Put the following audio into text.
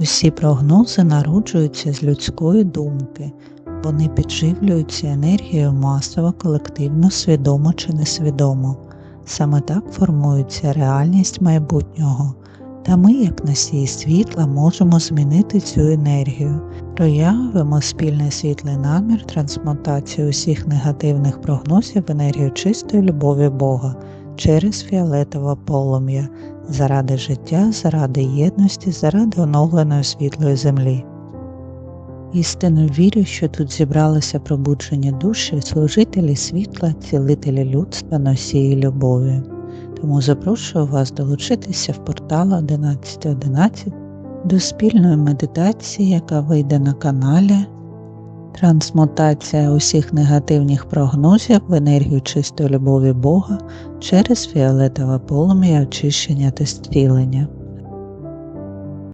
Усі прогнози народжуються з людської думки, вони підживлюються енергією масово, колективно, свідомо чи несвідомо. Саме так формується реальність майбутнього, та ми, як носії світла, можемо змінити цю енергію, проявимо спільний світлий намір трансмутації усіх негативних прогнозів в енергію чистої любові Бога через фіолетове полум'я, заради життя, заради єдності, заради оновленої світлої землі. Істинно вірю, що тут зібралися пробуджені душі, служителі світла, цілителі людства, носії любові. Тому запрошую вас долучитися в портал 11.11 до спільної медитації, яка вийде на каналі. Трансмутація усіх негативних прогнозів в енергію чистої любові Бога через фіолетове полум'я очищення та зцілення.